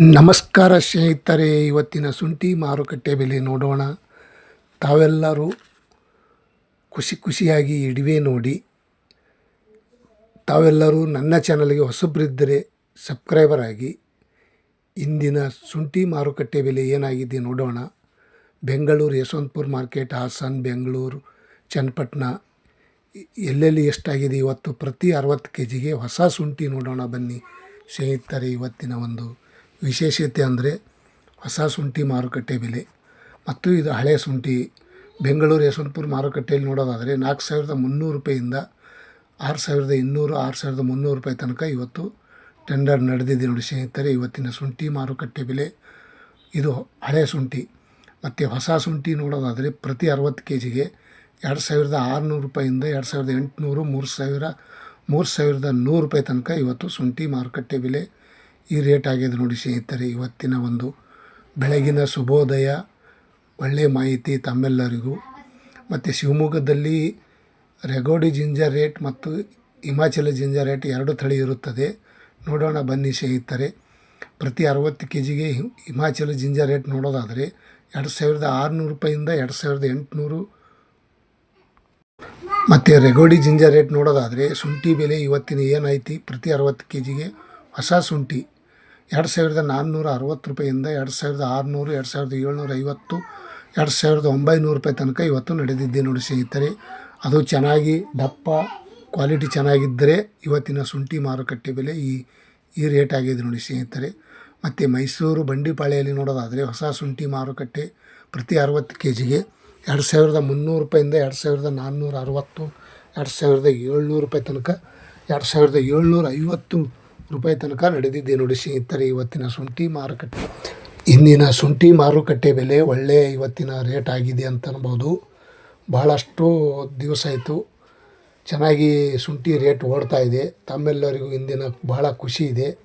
ನಮಸ್ಕಾರ ಸ್ನೇಹಿತರೆ, ಇವತ್ತಿನ ಶುಂಠಿ ಮಾರುಕಟ್ಟೆ ಬೆಲೆ ನೋಡೋಣ. ತಾವೆಲ್ಲರೂ ಖುಷಿ ಖುಷಿಯಾಗಿ ಇಡುವೆ ನೋಡಿ. ತಾವೆಲ್ಲರೂ ನನ್ನ ಚಾನಲ್ಗೆ ಹೊಸಬ್ರಿದ್ದರೆ ಸಬ್ಸ್ಕ್ರೈಬರ್ ಆಗಿ. ಇಂದಿನ ಶುಂಠಿ ಮಾರುಕಟ್ಟೆ ಬೆಲೆ ಏನಾಗಿದೆ ನೋಡೋಣ. ಬೆಂಗಳೂರು ಯಶವಂತಪುರ ಮಾರ್ಕೆಟ್ ಹಾಸನ್, ಬೆಂಗಳೂರು, ಚನ್ನಪಟ್ಟಣ, ಎಲ್ಲೆಲ್ಲಿ ಎಷ್ಟಾಗಿದೆ? ಇವತ್ತು ಪ್ರತಿ ಅರವತ್ತು ಕೆ ಜಿಗೆ ಹೊಸ ಶುಂಠಿ ನೋಡೋಣ ಬನ್ನಿ ಸ್ನೇಹಿತರೆ, ಇವತ್ತಿನ ಒಂದು ವಿಶೇಷತೆ ಅಂದರೆ ಹೊಸ ಶುಂಠಿ ಮಾರುಕಟ್ಟೆ ಬೆಲೆ. ಮತ್ತು ಇದು ಹಳೆ ಶುಂಠಿ. ಬೆಂಗಳೂರು ಯಶವಂತಪುರ ಮಾರುಕಟ್ಟೆಯಲ್ಲಿ ನೋಡೋದಾದರೆ ನಾಲ್ಕು ಸಾವಿರದ ಮುನ್ನೂರು ರೂಪಾಯಿಂದ ಆರು ಸಾವಿರದ ಇನ್ನೂರು, ಆರು ಸಾವಿರದ ಮುನ್ನೂರು ರೂಪಾಯಿ ತನಕ ಇವತ್ತು ಟೆಂಡರ್ ನಡೆದಿದೆ ನೋಡಿ ಸ್ನೇಹಿತರೆ. ಇವತ್ತಿನ ಶುಂಠಿ ಮಾರುಕಟ್ಟೆ ಬೆಲೆ ಇದು ಹಳೆ ಶುಂಠಿ. ಮತ್ತು ಹೊಸ ಶುಂಠಿ ನೋಡೋದಾದರೆ ಪ್ರತಿ ಅರವತ್ತು ಕೆ ಜಿಗೆ ಎರಡು ಸಾವಿರದ ಆರುನೂರು ರೂಪಾಯಿಂದ ಎರಡು ಸಾವಿರದ ಎಂಟುನೂರು, ಮೂರು ಸಾವಿರ, ಮೂರು ಸಾವಿರದ ನೂರು ರೂಪಾಯಿ ತನಕ ಇವತ್ತು ಶುಂಠಿ ಮಾರುಕಟ್ಟೆ ಬೆಲೆ ಈ ರೇಟ್ ಆಗಿದೆ ನೋಡಿ ಸ್ನೇಹಿತರೆ, ಇವತ್ತಿನ ಒಂದು ಬೆಳಗಿನ ಶುಭೋದಯ ಒಳ್ಳೆಯ ಮಾಹಿತಿ ತಮ್ಮೆಲ್ಲರಿಗೂ. ಮತ್ತು ಶಿವಮೊಗ್ಗದಲ್ಲಿ ರೆಗೋಡಿ ಜಿಂಜರ್ ರೇಟ್ ಮತ್ತು ಹಿಮಾಚಲ ಜಿಂಜರ್ ರೇಟ್ ಎರಡು ತಳಿ ಇರುತ್ತದೆ. ನೋಡೋಣ ಬನ್ನಿ ಸ್ನೇಹಿತರೆ. ಪ್ರತಿ ಅರವತ್ತು ಕೆ ಜಿಗೆ ಹಿಮಾಚಲ ಜಿಂಜರ್ ರೇಟ್ ನೋಡೋದಾದರೆ ಎರಡು ಸಾವಿರದ ಆರುನೂರು ರೂಪಾಯಿಂದ ಎರಡು ಸಾವಿರದ ಎಂಟುನೂರು. ಮತ್ತು ರೆಗೋಡಿ ಜಿಂಜರ್ ರೇಟ್ ನೋಡೋದಾದರೆ, ಶುಂಠಿ ಬೆಲೆ ಇವತ್ತಿನ ಏನೈತಿ ಪ್ರತಿ ಅರವತ್ತು ಕೆ ಜಿಗೆ ಹೊಸ ಶುಂಠಿ. ಎರಡು ಸಾವಿರದ ನಾನ್ನೂರ ಅರವತ್ತು ರೂಪಾಯಿಂದ ಎರಡು ಸಾವಿರದ ಆರುನೂರು, ಎರಡು ಸಾವಿರದ ಏಳ್ನೂರ ಐವತ್ತು, ಎರಡು ಸಾವಿರದ ಒಂಬೈನೂರು ರೂಪಾಯಿ ತನಕ ಇವತ್ತು ನಡೆದಿದ್ದೆ ನೋಡಿ ಸ್ನೇಹಿತರೆ. ಅದು ಚೆನ್ನಾಗಿ, ದಪ್ಪ, ಕ್ವಾಲಿಟಿ ಚೆನ್ನಾಗಿದ್ದರೆ ಇವತ್ತಿನ ಶುಂಠಿ ಮಾರುಕಟ್ಟೆ ಬೆಲೆ ಈ ಈ ರೇಟ್ ಆಗಿದೆ ನೋಡಿ ಸ್ನೇಹಿತರೆ. ಮತ್ತು ಮೈಸೂರು ಬಂಡಿಪಾಳೆಯಲ್ಲಿ ನೋಡೋದಾದರೆ ಹೊಸ ಶುಂಠಿ ಮಾರುಕಟ್ಟೆ ಪ್ರತಿ ಅರವತ್ತು ಕೆ ಜಿಗೆ ಎರಡು ಸಾವಿರದ ಮುನ್ನೂರು ರೂಪಾಯಿಂದ ಎರಡು ಸಾವಿರದ ನಾನ್ನೂರ ಅರವತ್ತು, ಎರಡು ಸಾವಿರದ ಏಳ್ನೂರು ರೂಪಾಯಿ ತನಕ ಎರಡು ಸಾವಿರದ ಏಳ್ನೂರ ಐವತ್ತು ರೂಪಾಯಿ ತನಕ ನಡೆದಿದೆ ನೋಡಿ ಸ್ನೇಹಿತರೆ, ಇವತ್ತಿನ ಶುಂಠಿ ಮಾರುಕಟ್ಟೆ. ಇಂದಿನ ಶುಂಠಿ ಮಾರುಕಟ್ಟೆ ಬೆಲೆ ಒಳ್ಳೆಯ ಇವತ್ತಿನ ರೇಟ್ ಆಗಿದೆ ಅಂತ ಅನ್ಬೋದು. ಭಾಳಷ್ಟು ದಿವಸ ಆಯಿತು. ಚೆನ್ನಾಗಿ ಶುಂಠಿ ರೇಟ್ ಓಡ್ತಾ ಇದೆ. ತಮ್ಮೆಲ್ಲರಿಗೂ ಇಂದಿನ ಭಾಳ ಖುಷಿ ಇದೆ.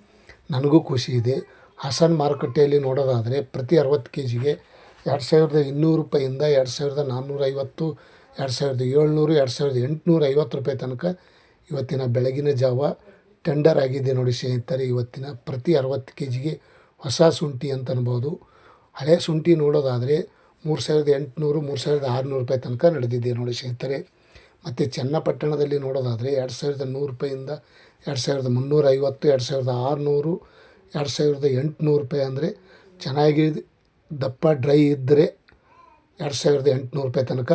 ನನಗೂ ಖುಷಿ ಇದೆ. ಹಾಸನ್ ಮಾರುಕಟ್ಟೆಯಲ್ಲಿ ನೋಡೋದಾದರೆ ಪ್ರತಿ ಅರವತ್ತು ಕೆ ಜಿಗೆ ಎರಡು ಸಾವಿರದ ಇನ್ನೂರು ರೂಪಾಯಿಂದ ಎರಡು ಸಾವಿರದ ನಾನ್ನೂರ ಐವತ್ತು, ಎರಡು ಸಾವಿರದ ಏಳ್ನೂರು, ಎರಡು ಸಾವಿರದ ಎಂಟುನೂರ ಐವತ್ತು ರೂಪಾಯಿ ತನಕ ಇವತ್ತಿನ ಬೆಳಗಿನ ಜಾವ ಟೆಂಡರ್ ಆಗಿದೆ ನೋಡಿ ಸ್ನೇಹಿತರೆ, ಇವತ್ತಿನ ಪ್ರತಿ ಅರವತ್ತು ಕೆ ಜಿಗೆ ಹೊಸ ಶುಂಠಿ ಅಂತ ಅನ್ಬೋದು. ಹಳೆ ಶುಂಠಿ ನೋಡೋದಾದರೆ ಮೂರು ಸಾವಿರದ ಎಂಟುನೂರು, ಮೂರು ಸಾವಿರದ ಆರುನೂರು ರೂಪಾಯಿ ತನಕ ನಡೆದಿದೆ ನೋಡಿ ಸ್ನೇಹಿತರೆ. ಮತ್ತು ಚನ್ನಪಟ್ಟಣದಲ್ಲಿ ನೋಡೋದಾದರೆ ಎರಡು ಸಾವಿರದ ನೂರು ರೂಪಾಯಿಂದ ಎರಡು ಸಾವಿರದ ಮುನ್ನೂರ ಐವತ್ತು, ಎರಡು ಸಾವಿರದ ಆರುನೂರು, ಎರಡು ಸಾವಿರದ ಎಂಟುನೂರು ರೂಪಾಯಿ ಅಂದರೆ ಚೆನ್ನಾಗಿ ದಪ್ಪ ಡ್ರೈ ಇದ್ದರೆ ಎರಡು ಸಾವಿರದ ಎಂಟುನೂರು ರೂಪಾಯಿ ತನಕ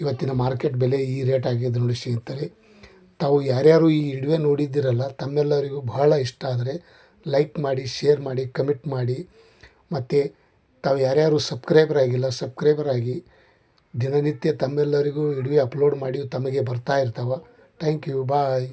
ಇವತ್ತಿನ ಮಾರ್ಕೆಟ್ ಬೆಲೆ ಈ ರೇಟ್ ಆಗಿದೆ ನೋಡಿ ಸ್ನೇಹಿತರೆ. ತಾವು ಯಾರ್ಯಾರು ಈ ಇಡುವೆ ನೋಡಿದ್ದೀರಲ್ಲ, ತಮ್ಮೆಲ್ಲರಿಗೂ ಬಹಳ ಇಷ್ಟ ಆದರೆ ಲೈಕ್ ಮಾಡಿ ಶೇರ್ ಮಾಡಿ ಕಮೆಂಟ್ ಮಾಡಿ. ಮತ್ತು ತಾವು ಯಾರ್ಯಾರು ಸಬ್ಸ್ಕ್ರೈಬರ್ ಆಗಿಲ್ಲ ಸಬ್ಸ್ಕ್ರೈಬರ್ ಆಗಿ ದಿನನಿತ್ಯ ತಮ್ಮೆಲ್ಲರಿಗೂ ಇಡುವೆ ಅಪ್ಲೋಡ್ ಮಾಡಿ ತಮಗೆ ಬರ್ತಾ ಇರ್ತಾವೆ. Thank you bye